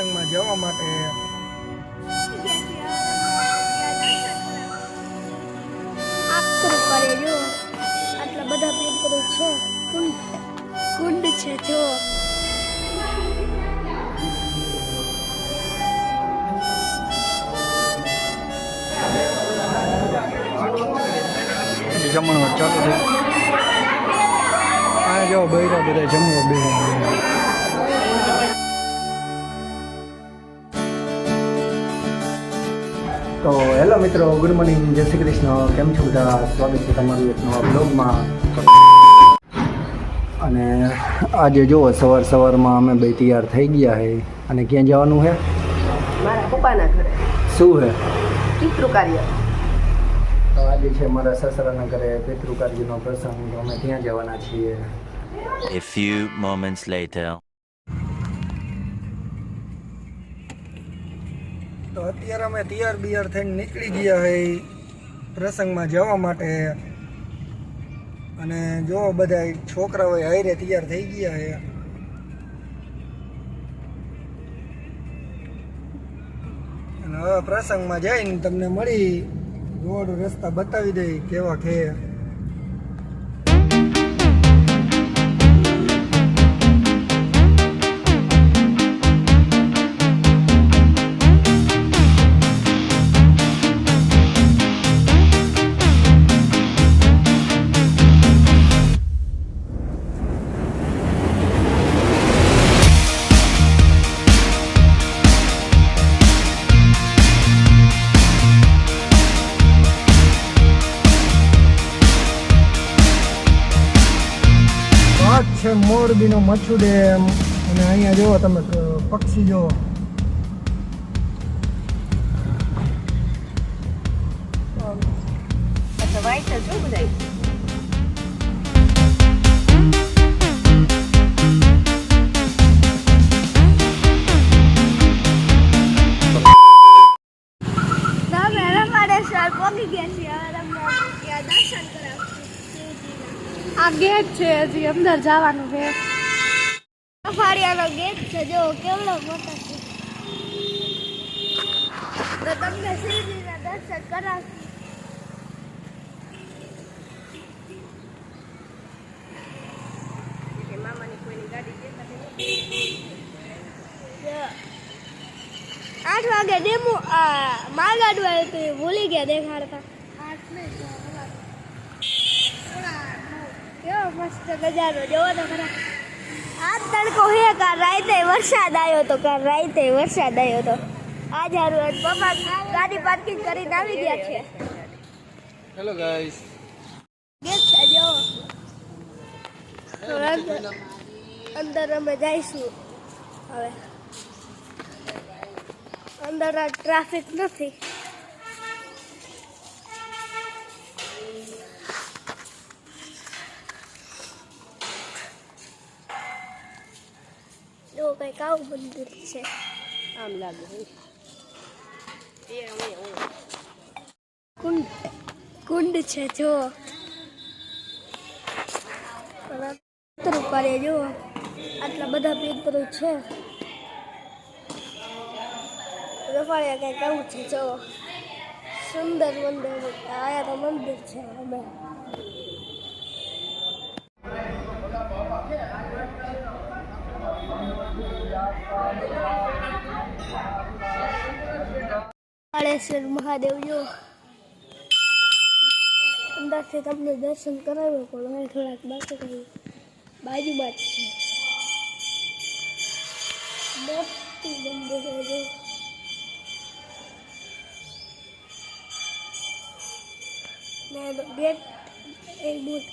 પ્રસંગમાં જવા માટે. આટલા બધા પેપરો છે. આ જો બૈરા બધા જમવા બે તો હેલો મિત્રો ગુડ મોર્નિંગ. જય શ્રી કૃષ્ણ. કેમ છો બધા? સ્વાગત છે તમારું એક નવા બ્લોગમાં. અને આજે જુઓ સવાર સવારમાં અમે બે તૈયાર થઈ ગયા છે અને ક્યાં જવાનું છે મારા પપ્પાના ઘરે. શું છે પિતૃ કાર્ય તો આજે છે મારા સસરાના ઘરે પિતૃકાર્યનો પ્રસંગ. તો અમે ત્યાં જવાના છીએ? A few moments later. તો અત્યારે અમે તૈયાર બિયાર થઈને નીકળી ગયા છે પ્રસંગમાં જવા માટે. અને જો બધા છોકરાઓ હારે તૈયાર થઈ ગયા છે અને હવે પ્રસંગમાં જઈને તમને મળી, રોડ રસ્તા બતાવી દઈ કેવા છે. છે મોરબીનો મચ્છુ ડેમ. અને અહીંયા જુઓ તમે પક્ષી જુઓ. અચ્છા વાઈટ જ શું બધા આ ગેટ છે હજી અંદર જવાનું છે. સફારીયાનો ગેટ છે જો કેવડો મોટો છે. તો તમને શિવજીના દર્શન કરાવશું. આઠ વાગે ડેમો માલગાડું આવ્યું હતું ભૂલી ગયા દેખાડતા કેવો મસ્ત નજારો જોવો તો ખરા. આ તડકો હે કાર રાતે વરસાદ આવ્યો તો કાર રાતે વરસાદ આવ્યો તો. આજ જારું પપ્પા ગાડી પાર્કિંગ કરીને આવી ગયા છે. હેલો ગાઈસ ગેસ જો અંદર અમે જઈશું. હવે. અંદર આ ટ્રાફિક નથી. કંઈક મંદિર છે આમ લાગે કુંડ કુંડ છે જો પથ્થર કરે જો આટલા બધા પેપરો છે રફાળિયા કંઈક આવું છે જો સુંદર મંદિર આયા તો મંદિર છે અમે કાળેશ્વર મહાદેવ, જો. અંદરથી તમને દર્શન કરાવ્યો પણ અમે થોડાક બાકી કહ્યું બાજુમાં જ છે મોટી મંદિર છે ને ગેટ એ બોટ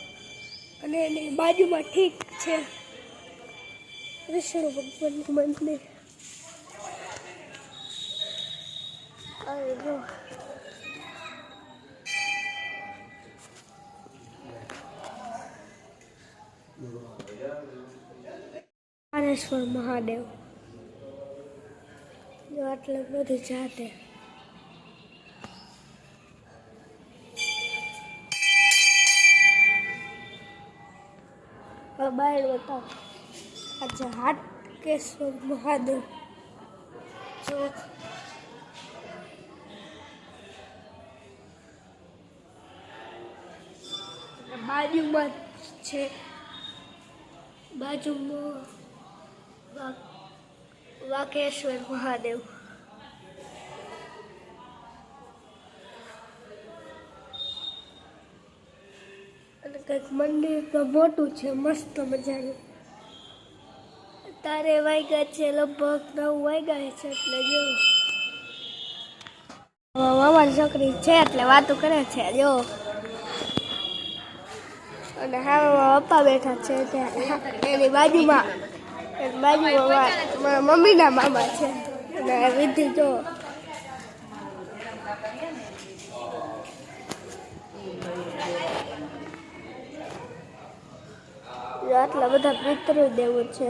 અને એની બાજુમાં ઠીક છે. કૃષ્ણ ભગવાનનું મંદિર અરે જો પારેશ્વર મહાદેવ જો આટલે બધી જાતે બાય બહાર બતાવો આજે હાટકેશ્વર મહાદેવ જો બાજુમાં છે બાજુમાં વાકેશ્વર મહાદેવ અને કંઈક મંદિર તો મોટું છે, મસ્ત મજાનું. તારે વાગ્યા છે, લગભગ નવ વાગ્યા છે એટલે જો. મામાની છોકરી છે એટલે વાતો કરે છે, જો. અને હા મારા પપ્પા બેઠા છે એની બાજુમાં એની બાજુમાં મારા મમ્મીના મામા છે. અને વિધિ જો. આટલા બધા મિત્રો દેવો છે.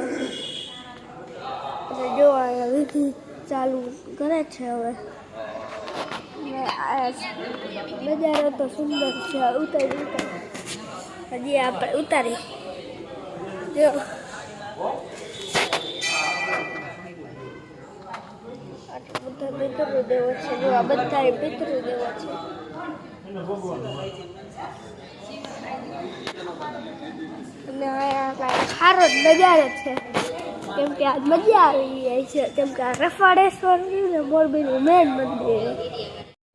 અને જો, આ વિધિ ચાલુ કરે છે હવે. નજારો તો સુંદર છે ઉતારી હજી આપણે ઉતારી. જો. બધા મિત્રો દેવો છે, જો આ બધા દેવો છે. અને અહીંયા સારો જ નજારો છે. કેમ કે આજ મજા આવી જાય છે. કેમ કે આ રફાડેશ્વર ને મોરબીનું મેન મંદિર.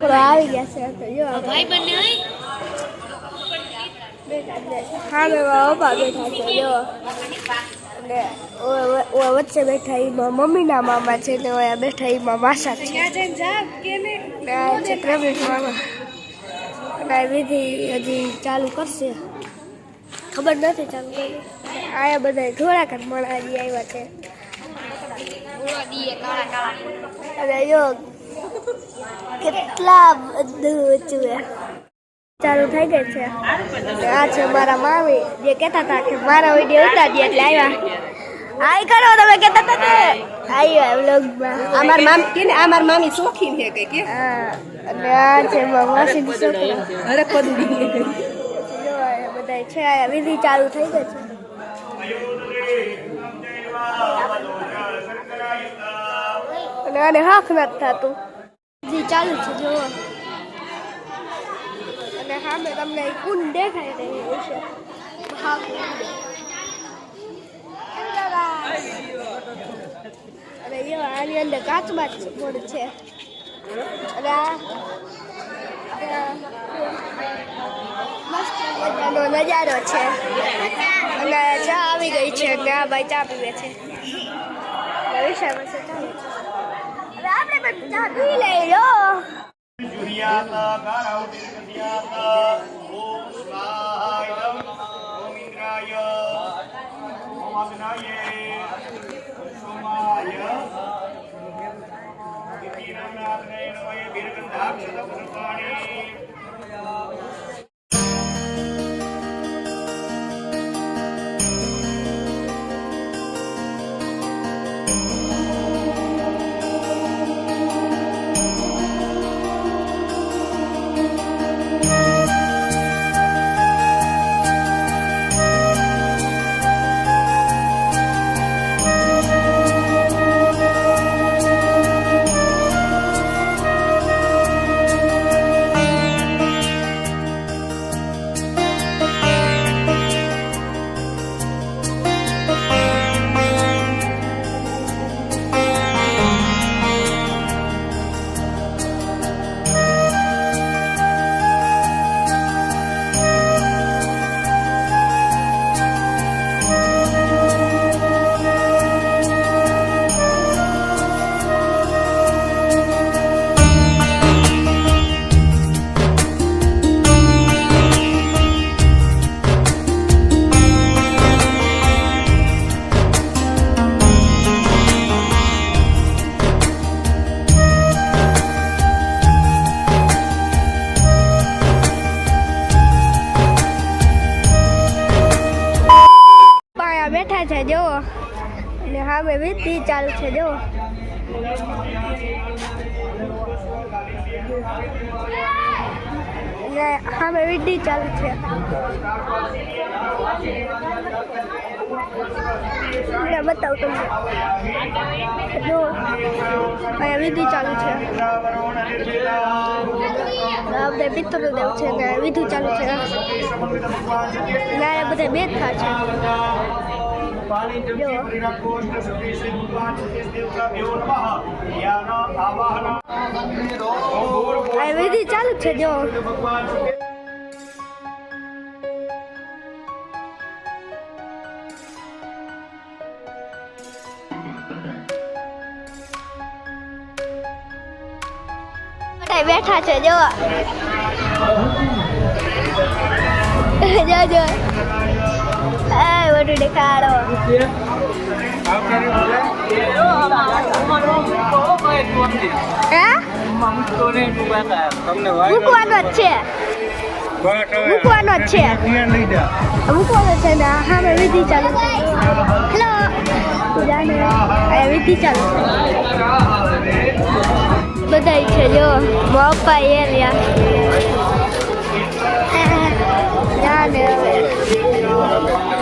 છોકરો આવી ગયા છે તો જો ભાઈ બંને સામે મારા પપ્પા બેઠા છે જો. અને વચ્ચે બેઠા એમાં મમ્મીના મામા છે ને ઓયા બેઠા એમાં માસા છે. છે પ્રવીણ મામા. અને વિધિ હજી ચાલુ કરશે. ખબર નથી ચાલુ કરી આયા બધા થોડાક કર મળા હજી આવ્યા છે. અને જો કેટલા બધું છે ચાલુ થઈ ગઈ છે. આ છે મારા મામી. જે કહેતા હતા કે મારા વીડિયો ઉતારી એટલે આવ્યા આઈ કરો તમે કહેતા હતા કે આવ્યા વ્લોગમાં. અમાર મામ કે ને અમાર મામી શોખીન છે કે કે હા અને આ છે મારા માસીની છોકરો. અરે પદડી બધા છે આ વિધિ ચાલુ થઈ ગઈ છે. અને આને હાથ નથી થતું. જી ચાલુ છે જો અને સામે તમને કુંડ દેખાઈ રહ્યું છે. અને એવા આની અંદર કાચમાં જ મોડ છે. અને આ આ મસ્ત મજાનો નજારો છે. અને ચા આવી ગઈ છે અને આ ભાઈ ચા પીવે છે. વિષયમાં છે હવે આપણે પણ ચા પી લઈએ જુહિયાત ગારાઉ જુહિયાત સામે વિધિ ચાલુ છે, જો. ને સામે વિધિ ચાલુ છે. તમને બતાવું તમને. જો અહીંયા વિધિ ચાલુ છે. આપણે બધા પિત્તરદેવ છે ને વિધિ ચાલુ છે. ને બધા બેઠા છે. જો આ વિધિ ચાલુ છે જો બધા બેઠા છે જો જો જો એ બધું દેખાડો મૂકવાનો જ છે મૂકવાનો જ છે મૂકવાનો છે ને હા મેં વિધિ ચાલુ હેલો વિધિ ચાલુ છે બધાય છે જો બાપા એરિયા I હવે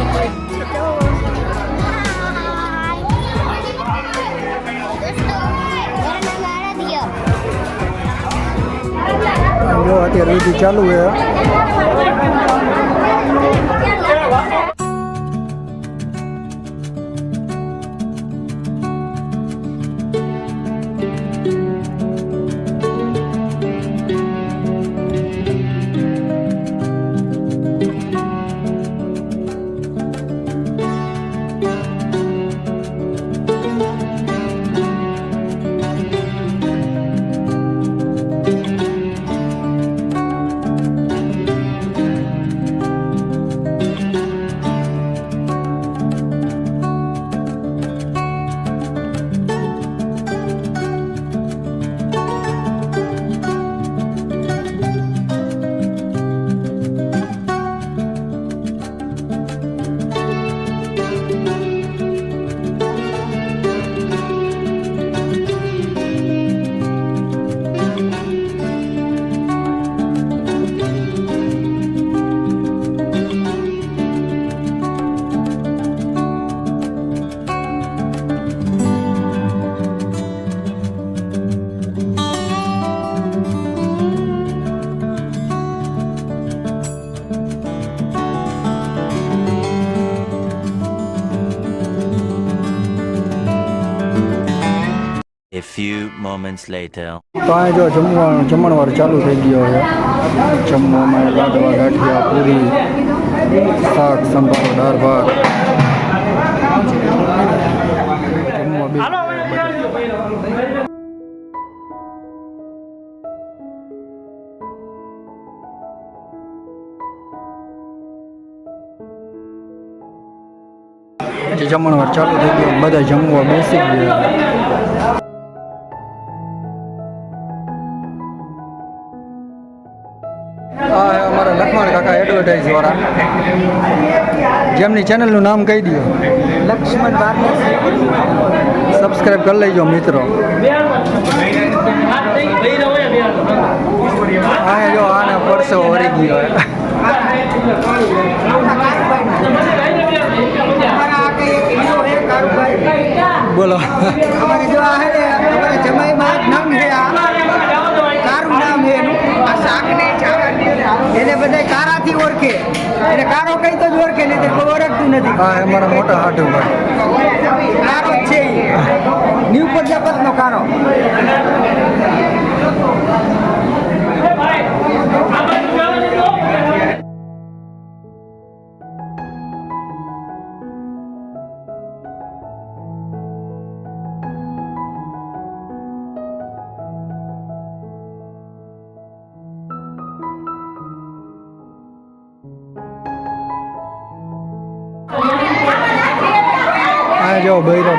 જો અત્યારે વિધિ ચાલુ છે. A few moments later. તો અહીં જો જમવાનું જમણવાર ચાલુ થઈ ગયો છે. જમવામાં લાડવા ગાંઠિયા પૂરી શાક સંભારો દાળ ભાત. પછી જમણવાર ચાલુ થઈ ગયો બધા જમવા બેસી ગયા. કાકા એડવર્ટાઇઝ વાળા. જેમની ચેનલનું નામ કહી દો લક્ષ્મણ સબસ્ક્રાઇબ કરી લેજો મિત્રો. હા જો આને પરસો વળી ગયો. બોલો. અમારે જો આ હે અમારે જમાઈમાં નામ આ કારું નામ છે એનું આ શાકને ચાવલ એને બધા કારાથી ઓળખે. એટલે કારો કઈ તો જ ઓળખે નહીં તો કોઈ ઓળખતું નથી. હા અમારા મોટા હાટુ કારો છે ઈ. પ્રજાપત નો કારો.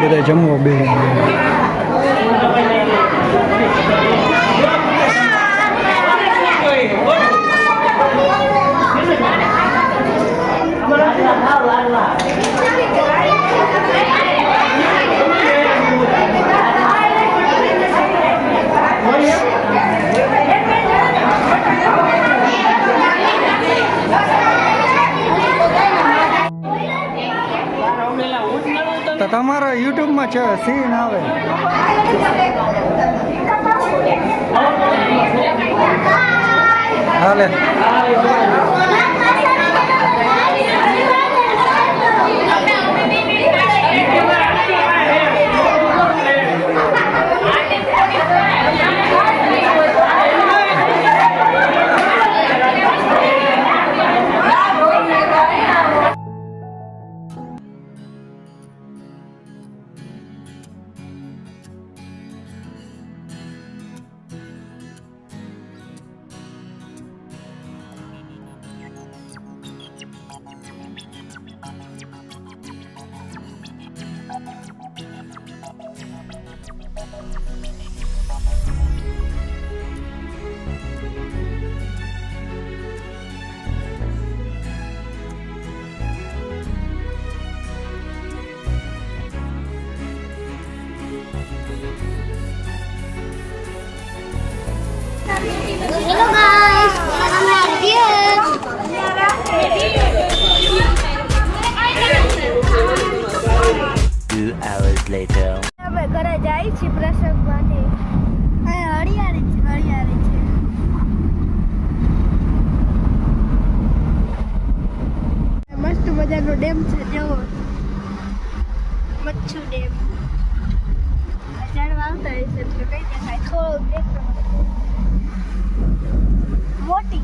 જો બૈરા બધા જમવા બે અમારા યુટ્યુબમાં છે સીન આવે. હાલે. હેલો ગાઈસ અમે Two hours later. અમે ઘરે જાય છે પ્રસંગમાંથી અહીં હરિયાળી છે હરિયાળી છે. મસ્ત મજાનો ડેમ છે જેવો મચ્છુ ડેમ. ઝાડવા આવતા હશે એટલે કઈ દેખાય. થોડું દેખાય મોટી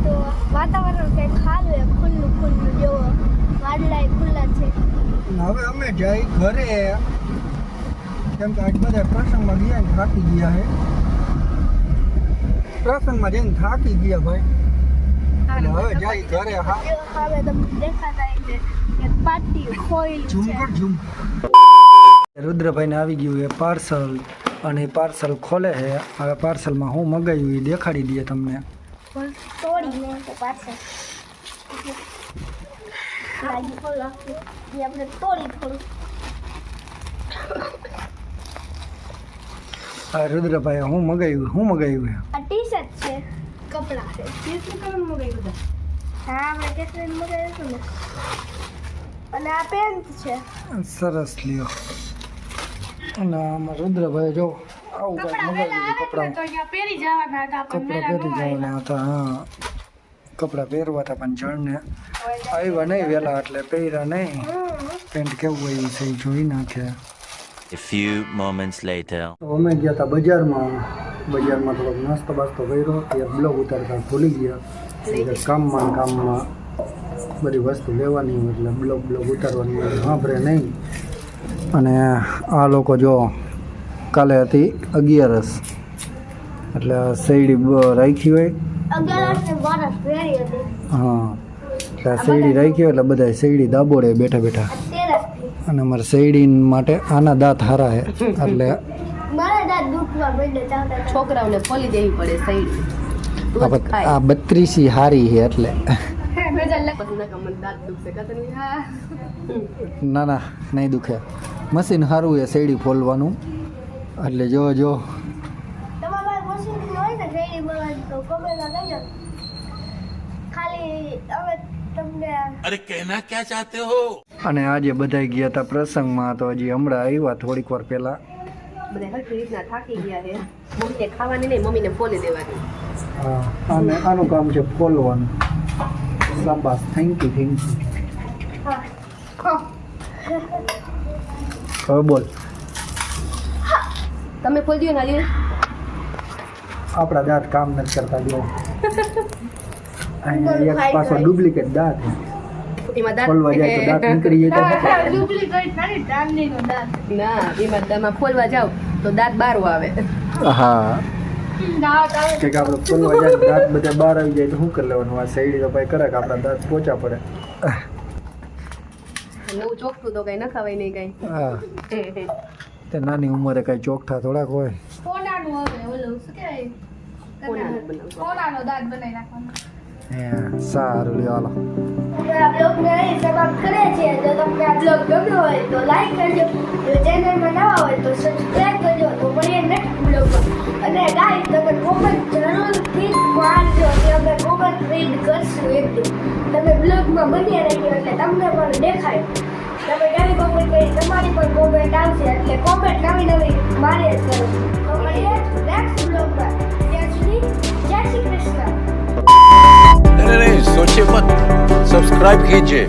તો વાતાવરણ કંઈક સારું એ ખુલ્લું ખુલ્લું જેવો વાદળાય ખુલ્લા છે. હવે અમે જઈ ઘરે. કેમ કે આજ બધા પ્રસંગમાં ગયા ને થાકી ગયા હે. પ્રસંગમાં જઈને થાકી ગયા ભાઈ. હવે જાય ઘરે હા. હવે તમને દેખાતા છે કે પાટી ખોઈ ઝૂમ છે રુદ્રભાઈને આવી ગયું એ પાર્સલ. અને એ પાર્સલ ખોલે છે. હવે પાર્સલમાં હું મગાવ્યું એ દેખાડી દઈએ તમને. હવે રુદ્રભાઈ હું મગાવ્યું હું મગાવ્યું આ ટી શર્ટ છે. કપડાં છે. કેટલું કલર મગાવ્યું હા આપણે કેટલું મગાવ્યું ને? અને આ પેન્ટ છે. સરસ લ્યો. અને આમાં રુદ્રભાઈ જો આવું કાંઈક મગાવ્યું કપડાં કપડાં પહેરી જવાના હતા હા. કપડાં પહેરવા હતા પણ જણને આવ્યા નહીં વહેલા એટલે પહેર્યા નહીં. પેન્ટ કેવું હોય છે જોઈ નાખે. A few moments later. તો અમે ગયા હતા બજારમાં. બજારમાં થોડોક નાસ્તો બાસ્તો કર્યો ત્યાં બ્લોગ ઉતારતા ભૂલી ગયા. એટલે કામમાં કામમાં બધી વસ્તુ લેવાની હોય એટલે બ્લોગ બ્લોગ ઉતારવાની હોય સાંભળે નહીં. અને આ લોકો જો કાલે હતી અગિયારસ. એટલે આ શેરડી રાખી હોય. હા એટલે આ શેરડી રાખી હોય એટલે બધા શેરડી દાબોડે બેઠા બેઠા. અને અમારે શેરડી માટે આના દાંત હારા હે. એટલે. છોકરાઓને ફોલી દેવી પડે સહી આ બત- આ બત્રીસી હારી છે એટલે. ના ના નહીં દુખે. મશીન સારું એ શેરડી ફોલવાનું. એટલે જો જો. અરે પાસે ક્યાં હોય ને શેરડી બનાવવાની તો કમેન્ટમાં કહેજો ખાલી અમે તમને અને આજે બધા ગયા હતા પ્રસંગમાં તો હજી હમણાં આવ્યા થોડીક વાર પહેલા. બધા હરખી રીતના થાકી ગયા છે. મમ્મીને ખાવાની નહીં મમ્મીને ફોલી દેવાની. હા અને આનું કામ છે ફોલવાનું. શાબાશ થેન્ક યુ થેન્ક યુ હવે બોલ. તમે ખોલી દો ને હાલી આપણા દાંત કામ નથી કરતા જો. એક પાછો ડુપ્લિકેટ દાંત છે. એમાં દાંત જાય તો દાંત નીકળી જાય ડુપ્લિકેટ ખાલી ચાંદીનો દાંત. ના એમાં તમે ફોલવા જાવ તો દાંત બારો આવે. હા. કે આપણે ખોલવા જાય દાંત બધા બહાર આવી જાય તો શું કરી લેવાનું? આ શેરડી તો ભાઈ કરે કે આપણા દાંત પોચા પડે. નવું ચોખતું તો કઈ ન ખવાય નહીં કઈ. હા. તે નાની ઉંમરે કઈ ચોકઠા થોડાક હોય. કોનાનું હવે? ઓલું શું કહેવાય? કોનાનું દાંત બનાવી નાખવાનો? હે સારું લ્યો હાલો. આ બ્લોગ ને સમાપ્ત કરે છે જો તમને આ બ્લોગ ગમ્યો હોય તો લાઈક કરજો. ચેનલમાં નવા હોય તો સબસ્ક્રાઇબ કરજો. તો મળીએ નેક્સ્ટ બ્લોગમાં અને ગાઈસ તમે કોમેન્ટ જરૂરથી મારજો કે અમે કોમેન્ટ રીડ કરશું એકદમ તમે બ્લોગમાં બન્યા રહેજો એટલે તમને પણ દેખાય. તમે કેવી કોમેન્ટ કરી તમારી પણ કોમેન્ટ આવશે એટલે કોમેન્ટ નવી નવી મારે જ કરો તો મળીએ નેક્સ્ટ બ્લોગમાં ત્યાં સુધી જય શ્રી કૃષ્ણ नहीं नहीं नहीं सोचिए मत सब्सक्राइब कीजिए